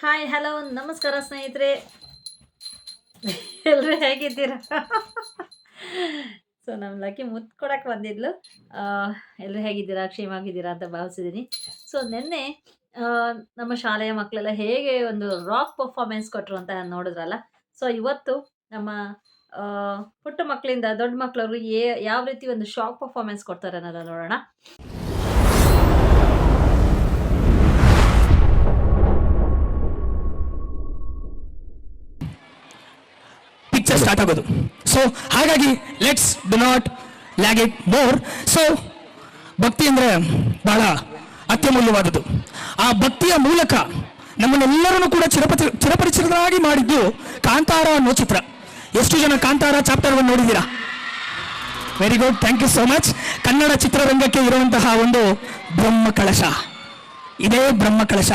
Hi hello ನಮಸ್ಕಾರ ಸ್ನೇಹಿತರೆ. ಎಲ್ಲರೂ ಹೇಗಿದ್ದೀರಾ? ಸೊ ನಮ್ಮ ಲಕ್ಕಿ ಮುತ್ತು ಕೊಡಕ್ಕೆ ಬಂದಿದ್ಲು. ಎಲ್ಲರೂ ಹೇಗಿದ್ದೀರಾ? ಕ್ಷೇಮಾಗಿದ್ದೀರಾ ಅಂತ ಭಾವಿಸಿದ್ದೀನಿ. ಸೊ ನಿನ್ನೆ ನಮ್ಮ ಶಾಲೆಯ ಮಕ್ಕಳೆಲ್ಲ ಹೇಗೆ ಒಂದು ರಾಕ್ ಪರ್ಫಾರ್ಮೆನ್ಸ್ ಕೊಟ್ಟರು ಅಂತ ನೋಡಿದ್ರಲ್ಲ. ಸೊ ಇವತ್ತು ನಮ್ಮ ಪುಟ್ಟ ಮಕ್ಕಳಿಂದ ದೊಡ್ಡ ಮಕ್ಕಳವ್ರಿಗೆ ಯಾವ ರೀತಿ ಒಂದು ಶಾಕ್ ಪರ್ಫಾರ್ಮೆನ್ಸ್ ಕೊಡ್ತಾರೆ ಅನ್ನೋದನ್ನ ನೋಡೋಣ. ಸ್ಟಾರ್ಟ್ ಆಗೋದು. ಸೊ ಹಾಗಾಗಿ let's do not lag it more so ಭಕ್ತಿ ಅಂದರೆ ಬಹಳ ಅತ್ಯಮೂಲ್ಯವಾದದ್ದು. ಆ ಭಕ್ತಿಯ ಮೂಲಕ ನಮ್ಮನ್ನೆಲ್ಲರನ್ನು ಕೂಡ ಚಿರಪತಿ, ಚಿರಪರಿಚಿತರಾಗಿ ಮಾಡಿದ್ದು ಕಾಂತಾರ ಅನ್ನೋ ಚಿತ್ರ ಎಷ್ಟು ಜನ ಕಾಂತಾರ ಚಾಪ್ಟರ್ ಒನ್ ನೋಡಿದ್ದೀರಾ? Very good thank you so much Kannada ಚಿತ್ರರಂಗಕ್ಕೆ ಇರುವಂತಹ ಒಂದು ಬ್ರಹ್ಮ ಕಳಶ ಇದೇ ಬ್ರಹ್ಮ ಕಳಶ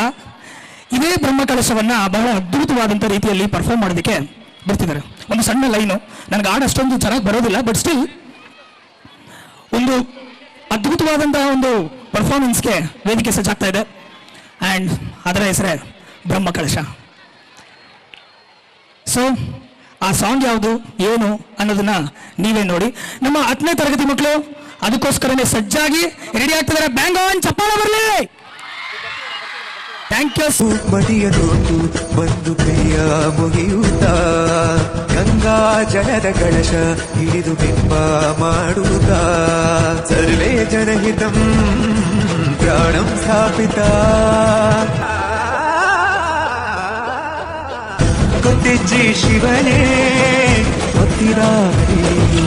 ಇದೇ ಬ್ರಹ್ಮ ಕಳಶವನ್ನು ಬಹಳ ಅದ್ಭುತವಾದಂಥ ರೀತಿಯಲ್ಲಿ ಪರ್ಫಾರ್ಮ್ ಮಾಡೋದಕ್ಕೆ ಬರ್ತಿದ್ದಾರೆ. ಒಂದು ಸಣ್ಣ ಲೈನು. ನನಗೆ ಹಾಡು ಅಷ್ಟೊಂದು ಚೆನ್ನಾಗಿ ಬರೋದಿಲ್ಲ ಬಟ್ ಸ್ಟಿಲ್ ಒಂದು ಅದ್ಭುತವಾದಂತಹ ಒಂದು ಪರ್ಫಾರ್ಮೆನ್ಸ್ಗೆ ವೇದಿಕೆ ಸಜ್ಜಾಗ್ತಾ ಇದೆ. ಆ್ಯಂಡ್ ಅದರ ಹೆಸರೇ ಬ್ರಹ್ಮ ಕಳಶ ಸೊ ಆ ಸಾಂಗ್ ಯಾವುದು, ಏನು ಅನ್ನೋದನ್ನ ನೀವೇ ನೋಡಿ. ನಮ್ಮ ಹತ್ತನೇ ತರಗತಿ ಮಕ್ಕಳು ಅದಕ್ಕೋಸ್ಕರನೇ ಸಜ್ಜಾಗಿ ರೆಡಿ ಆಗ್ತಿದ್ದಾರೆ. ಬ್ಯಾಂಗ್ ಆನ್ ಚಪ್ಪಾಳ ಬರಲಿ! ಥ್ಯಾಂಕ್ ಯು ಮಡಿಯ ನೋಟು ಬಂದು ಕೈಯ ಮುಗಿಯುತ್ತ. ಗಂಗಾ ಜಲದ ಕಳಶ ಹಿಡಿದು ಬಿಂಬ ಮಾಡುತ್ತ. ಸರ್ವೇ ಜನಹಿತಂ ಪ್ರಾಣಂ ಸ್ಥಾಪಿತ. ಕೊತ್ತಿಜ್ಜಿ ಶಿವನೇ ಗೊತ್ತಿರಾಗಲಿಯು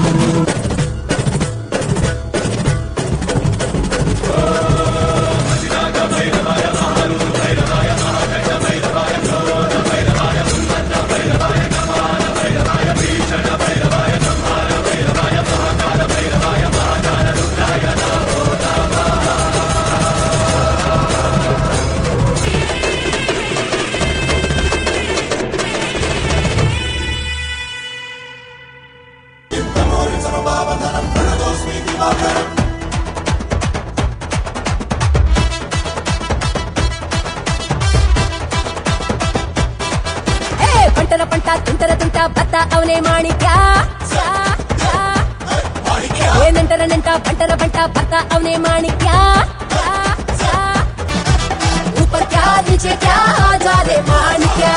पता ಅವನೇ ಮಾಣಿಕ್ಯ. ಏ ನಂಟರ ನಂಟ ಬಂಟರ ಬಂಟ ಭತ್ತ ऊपर क्या नीचे क्या जा रे माणिक्या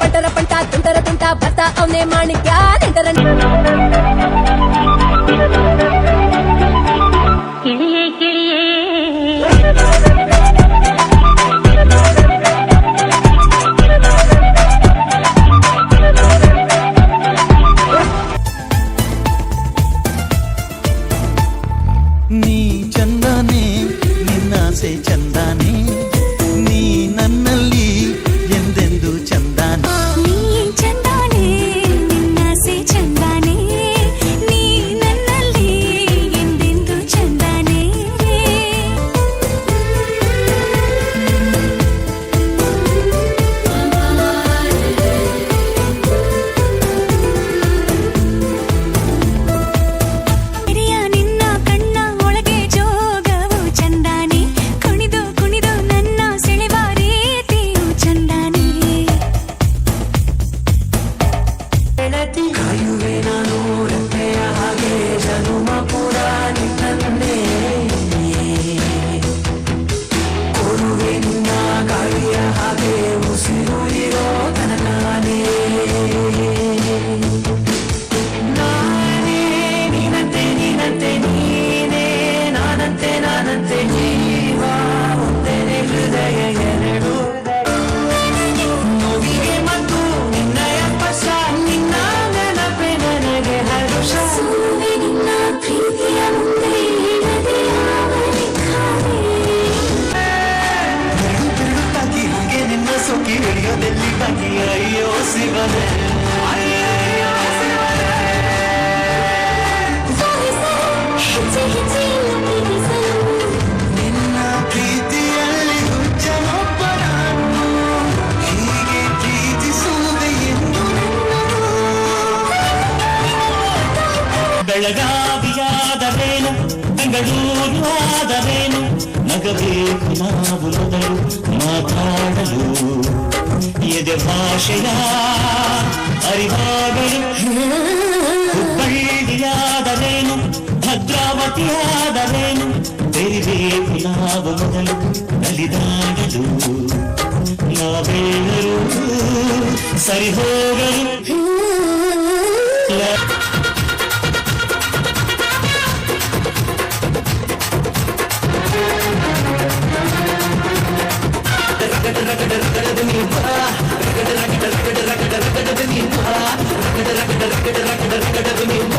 पंटर पंटा तुंटर तुंटा पता अवने माणिक्या निंटर ನಾವುಲುಗಳು ಮಾತಾಡಲು ಎದೆ ಭಾಷೆಯ ಅರಿವಾಗಲು ಹುಬ್ಬಳ್ಳಿಯಾದರೇನು ಭದ್ರಾವತಿಯಾದರೇನು ಬೇರಿಬೇಕು ನಾವು ಮೊದಲು ಬಲಿದಾಡಲು ನಾವೇನರೂ ಸರಿ ಹೋಗಲು ரகட ரகட ரகட ரகட ரகட ரகட ரகட ரகட ரகட ரகட ரகட ரகட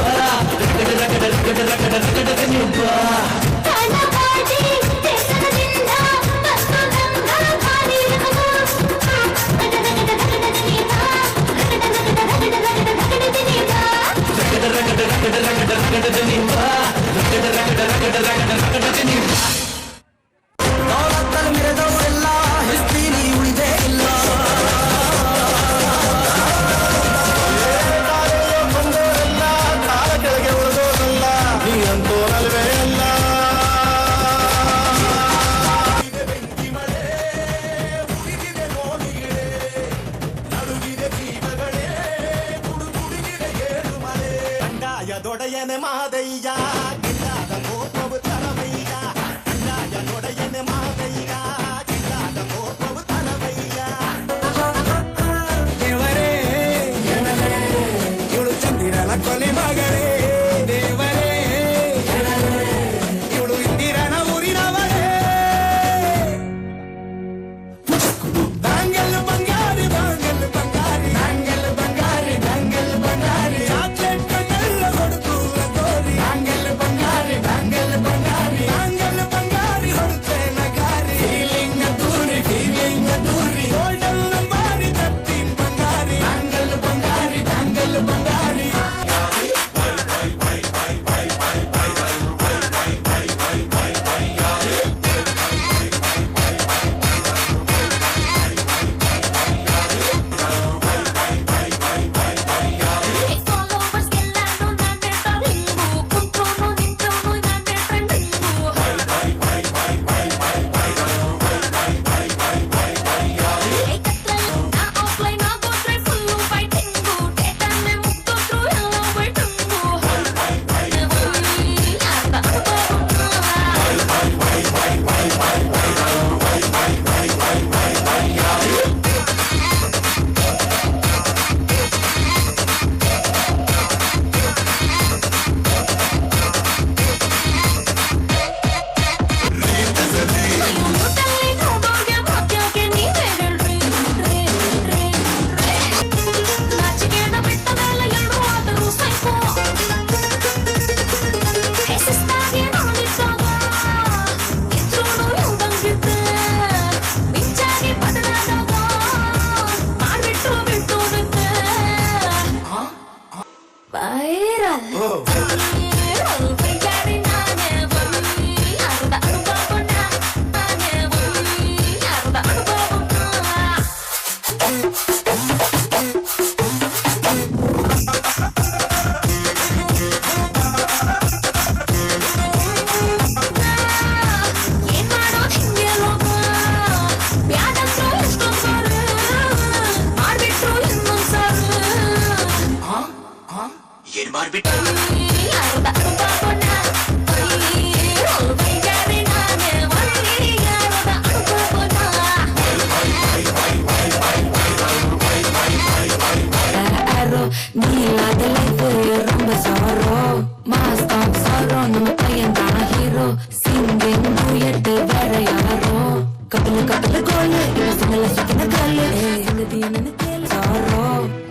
கத்துல கோலு. இவன் சிங்கல சுத்தின காலு சிங்கதி என்னன்னு கேளு. சாரோ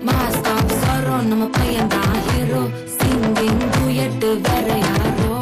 மாஸ்டா சாரோ நம்ம பையன் தான் ஹீரோ. சிங்கிங் டூயட்டு வேற யாரோ.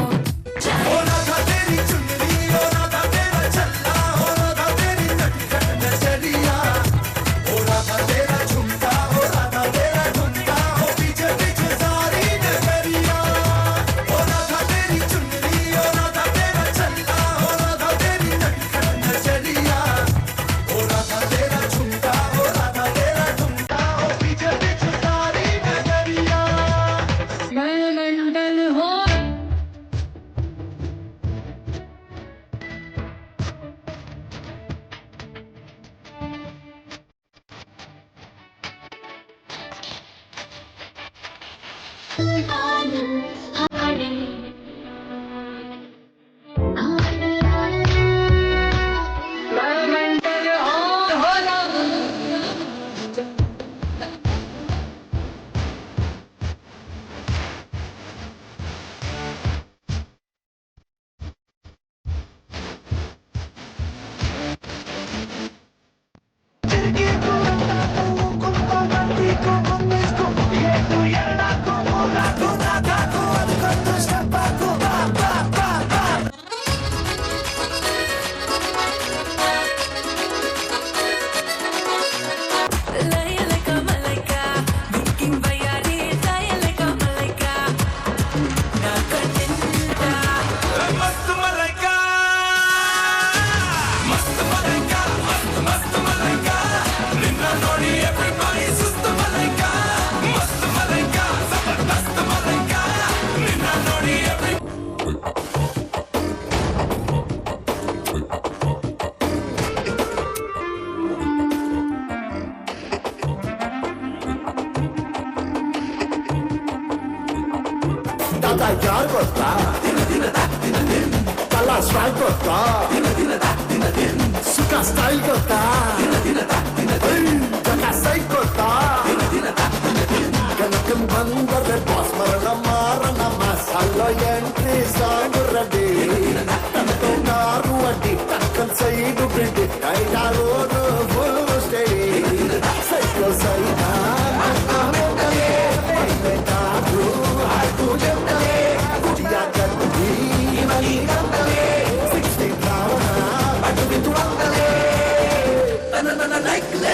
Alla gör gotta. Dina dina da dina din. Alla swag gotta. Dina dina da dina din. Suka style gotta. Dina dina da dina din. Jaka style gotta. Dina dina da dina din. కనకం బందర పాస్మరణ మారణ మసాలో entry సాగు రెడ్డి తనతో నారు అడ్డి తక్కన్ side బిడ్డి టైటారో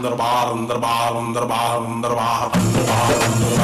अंदर बाहर अंदर बाहर अंदर बाहर अंदर बाहर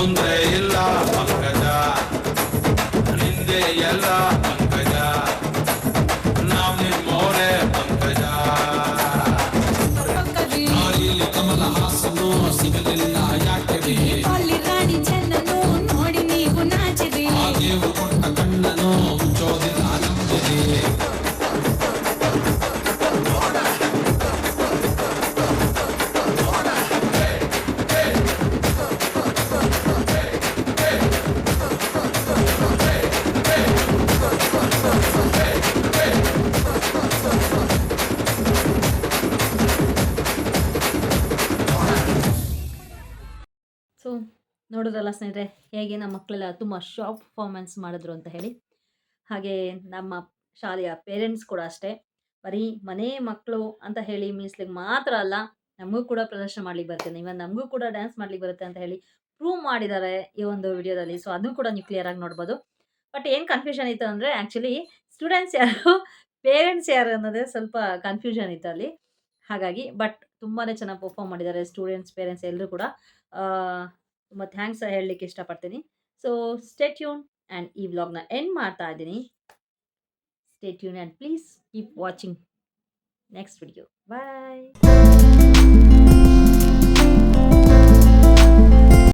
ತೊಂದ್ರೆ ಇಲ್ಲ ಪಂಕಜ ನಿಂದೆ ಎಲ್ಲ ನೋಡಿದ್ರಲ್ಲ ಸ್ನೇಹಿತರೆ, ಹೇಗೆ ನಮ್ಮ ಮಕ್ಕಳೆಲ್ಲ ತುಂಬ ಶಾಪ್ ಪರ್ಫಾರ್ಮೆನ್ಸ್ ಮಾಡಿದ್ರು ಅಂತ ಹೇಳಿ. ಹಾಗೆ ನಮ್ಮ ಶಾಲೆಯ ಪೇರೆಂಟ್ಸ್ ಕೂಡ ಅಷ್ಟೇ. ಬರೀ ಮನೆ ಮಕ್ಕಳು ಅಂತ ಹೇಳಿ ಮೀಸ್ಲಿಗೆ ಮಾತ್ರ ಅಲ್ಲ, ನಮಗೂ ಕೂಡ ಪ್ರದರ್ಶನ ಮಾಡ್ಲಿಕ್ಕೆ ಬರುತ್ತೆ ಇವನ್ ನಮಗೂ ಕೂಡ ಡ್ಯಾನ್ಸ್ ಮಾಡ್ಲಿಕ್ಕೆ ಬರುತ್ತೆ ಅಂತ ಹೇಳಿ ಪ್ರೂವ್ ಮಾಡಿದ್ದಾರೆ ಈ ಒಂದು ವಿಡಿಯೋದಲ್ಲಿ ಸೊ ಅದು ಕೂಡ ನೀವು ಕ್ಲಿಯರ್ ಆಗಿ ನೋಡ್ಬೋದು. ಬಟ್ ಏನು ಕನ್ಫ್ಯೂಷನ್ ಇತ್ತು ಅಂದರೆ ಆ್ಯಕ್ಚುಲಿ ಸ್ಟೂಡೆಂಟ್ಸ್ ಯಾರು ಪೇರೆಂಟ್ಸ್ ಯಾರು ಅನ್ನೋದೇ ಸ್ವಲ್ಪ ಕನ್ಫ್ಯೂಷನ್ ಇತ್ತು ಅಲ್ಲಿ. ಹಾಗಾಗಿ ಬಟ್ ತುಂಬಾ ಚೆನ್ನಾಗಿ ಪರ್ಫಾರ್ಮ್ ಮಾಡಿದ್ದಾರೆ ಸ್ಟೂಡೆಂಟ್ಸ್ ಪೇರೆಂಟ್ಸ್ ಎಲ್ಲರೂ ಕೂಡ. ತುಂಬ ಥ್ಯಾಂಕ್ಸ್ ಹೇಳಲಿಕ್ಕೆ ಇಷ್ಟಪಡ್ತೀನಿ. ಸೊ ಸ್ಟೇ ಟ್ಯೂನ್ ಆ್ಯಂಡ್ ಈ ವ್ಲಾಗ್ನ ಎಂಡ್ ಮಾಡ್ತಾ ಇದ್ದೀನಿ. Stay tune and please keep watching next video bye